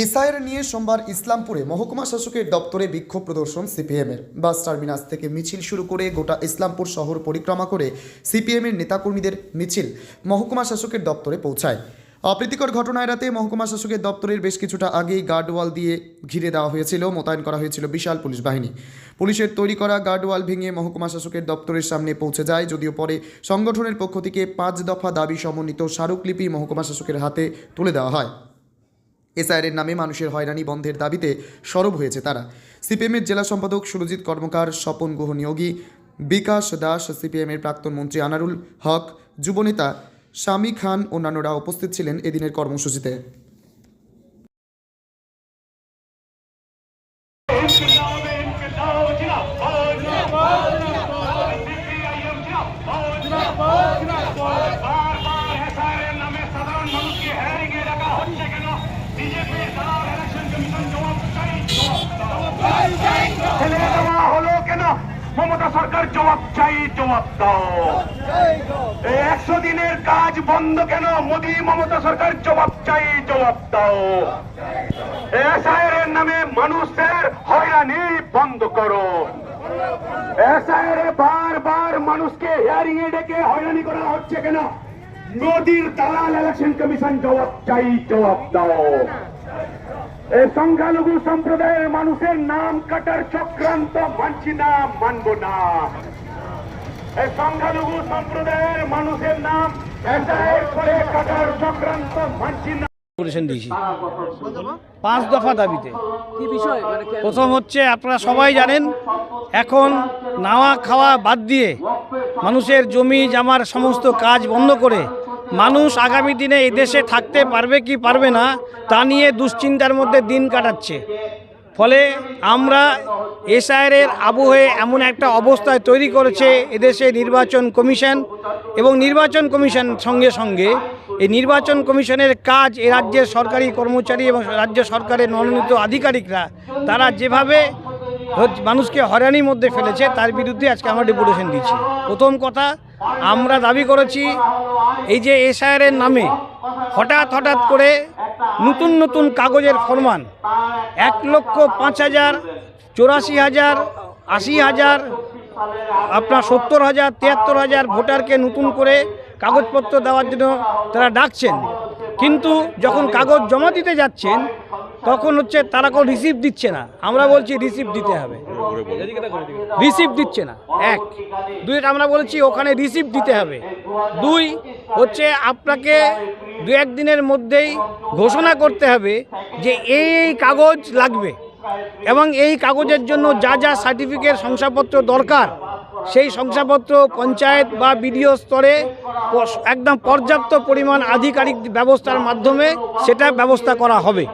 SIR নিয়ে সোমবার ইসলামপুরে মহকুমা শাসকের দপ্তরে বিক্ষোভ প্রদর্শন সিপিএমের। বাস টার্মিনাস থেকে মিছিল শুরু করে গোটা ইসলামপুর শহর পরিক্রমা করে সিপিএমের নেতাকর্মীদের মিছিল মহকুমা শাসকের দপ্তরে পৌঁছায়। অপ্রীতিকর ঘটনা এড়াতে মহকুমা শাসকের দপ্তরের বেশ কিছুটা আগেই গার্ডওয়াল দিয়ে ঘিরে দেওয়া হয়েছিল, মোতায়েন করা হয়েছিল বিশাল পুলিশ বাহিনী। পুলিশের তৈরি করা গার্ডওয়াল ভেঙে মহকুমা শাসকের দপ্তরের সামনে পৌঁছে যায়, যদিও পরে সংগঠনের পক্ষ থেকে পাঁচ দফা দাবি সমন্বিত স্মারকলিপি মহকুমা শাসকের হাতে তুলে দেওয়া হয়। এসআইআরের নামে মানুষের হয়রানি বন্ধের দাবিতে সরব হয়েছে তারা। সিপিএমের জেলা সম্পাদক সুরজিৎ কর্মকার, স্বপন গুহ নিয়োগী বিকাশ দাস, সিপিএমের প্রাক্তন মন্ত্রী আনারুল হক, যুবনেতা স্বামী খান, অন্যান্যরা উপস্থিত ছিলেন এদিনের কর্মসূচিতে ইনকিলাব ইনকিলাব জিন্দাবাদ জিন্দাবাদ সিপিআইএম জিন্দাবাদ জিন্দাবাদ বারবার এসআইআর নামে সাধারণ মানুষকে হ্যারিং এ রাখা হচ্ছে কেন বিজেপির দালাল ইলেকশন কমিশন জবাব চাই জবাব চাই ছেলে দেওয়া হলো কেন মমতা সরকার জবাব চাই, জবাব দাও। এই একশো দিনের কাজ বন্ধ কেন? মোদী মমতা সরকার জবাব চাই, জবাব দাও। এসআইআর এর নামে মানুষের হয়রানি বন্ধ করো। এসআইআর এ বারবার মানুষকে হিয়ারিং এ ডেকে হয়রানি করা হচ্ছে কেন? নদীর দালাল ইলেকশন কমিশন জবাব চাই, জবাব দাও। সংখ্যালঘু সম্প্রদায়ের মানুষের নাম কাটার চক্রান্ত মানছি না মানব না। এই সংখ্যালঘু সম্প্রদায়ের মানুষের নাম করে কাটার চক্রান্ত মানছি না। দিয়েছি। পাঁচ দফা দাবিতে। কি বিষয়? মানে প্রথম হচ্ছে আপনারা সবাই জানেন এখন নাওয়া খাওয়া বাদ দিয়ে মানুষের জমি জামার সমস্ত কাজ বন্ধ করে মানুষ আগামী দিনে এই দেশে থাকতে পারবে কি পারবে না, তা নিয়ে দুশ্চিন্তার মধ্যে দিন কাটাচ্ছে। ফলে আমরা এসআইয়ের আবহে এমন একটা অবস্থায় তৈরি করেছে এদেশে নির্বাচন কমিশন এবং নির্বাচন কমিশন সঙ্গে সঙ্গে এই নির্বাচন কমিশনের কাজ এ রাজ্যের সরকারি কর্মচারী এবং রাজ্য সরকারের মনোনীত আধিকারিকরা, তারা যেভাবে মানুষকে হয়রানির মধ্যে ফেলেছে, তার বিরুদ্ধে আজকে আমরা ডেপুটেশন দিচ্ছি। প্রথম কথা আমরা দাবি করেছি এই যে এসআইআরের নামে হঠাৎ হঠাৎ করে নতুন নতুন কাগজের ফরমান। এক লক্ষ পাঁচ হাজার, চৌরাশি হাজার, আশি হাজার, আপনার সত্তর হাজার, তিয়াত্তর হাজার ভোটারকে নতুন করে কাগজপত্র দেওয়ার জন্য তারা ডাকছেন। কিন্তু যখন কাগজ জমা দিতে যাচ্ছেন তখন হচ্ছে তারা কোনো রিসিভ দিচ্ছে না। আমরা বলছি রিসিভ দিতে হবে। রিসিভ দিচ্ছে না। এক। দুই আমরা বলছি ওখানে রিসিভ দিতে হবে। দুই, হচ্ছে আপনাকে দু একদিনের মধ্যেই ঘোষণা করতে হবে যে এই কাগজ লাগবে এবং এই কাগজের জন্য যা যা সার্টিফিকেট শংসাপত্র দরকার, সেই শংসাপত্র পঞ্চায়েত বা বিডিও স্তরে একদম পর্যাপ্ত পরিমাণ আধিকারিক ব্যবস্থার মাধ্যমে সেটা ব্যবস্থা করা হবে।